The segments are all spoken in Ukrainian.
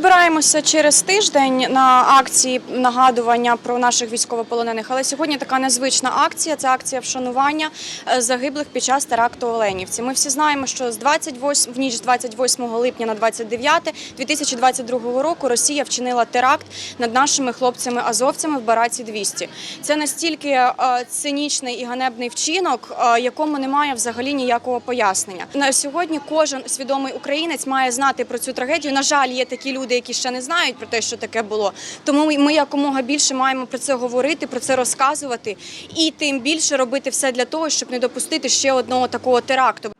збираємося через тиждень на акції нагадування про наших військовополонених, але сьогодні така незвична акція. Це акція вшанування е, загиблих під час теракту Оленівці. Ми всі знаємо, що з 28, в ніч з 28 липня на 29 2022 року Росія вчинила теракт над нашими хлопцями-азовцями в Бараці 200. Це настільки е, цинічний і ганебний вчинок, е, якому немає взагалі ніякого пояснення. На сьогодні кожен свідомий українець має знати про цю трагедію. На жаль, є такі люди, які ще не знають про те, що таке було. Тому ми якомога більше маємо про це говорити, про це розказувати, і тим більше робити все для того, щоб не допустити ще одного такого теракту.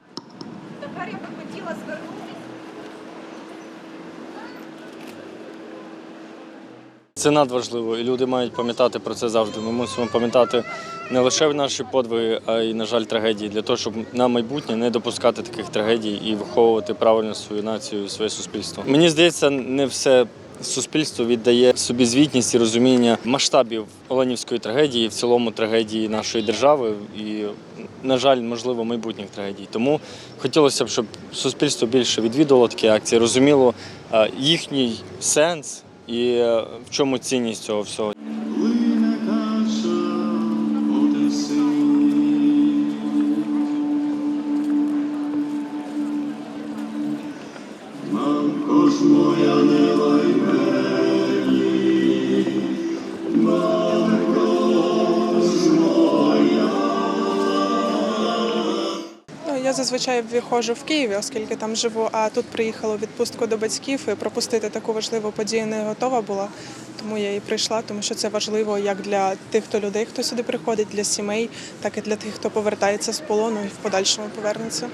Це надважливо, і люди мають пам'ятати про це завжди. Ми мусимо пам'ятати не лише наші подвиги, а й, на жаль, трагедії, для того, щоб на майбутнє не допускати таких трагедій і виховувати правильно свою націю, своє суспільство. Мені здається, не все суспільство віддає собі звітність і розуміння масштабів Оленівської трагедії, в цілому трагедії нашої держави і, на жаль, можливо, майбутніх трагедій. Тому хотілося б, щоб суспільство більше відвідувало такі акції, розуміло їхній сенс і е, в чому цінність цього всього. Моя я зазвичай виходжу в Києві, оскільки там живу, а тут приїхала відпустку до батьків і пропустити таку важливу подію не готова була. Тому я і прийшла, тому що це важливо як для тих, хто людей, хто сюди приходить, для сімей, так і для тих, хто повертається з полону і в подальшому повернеться.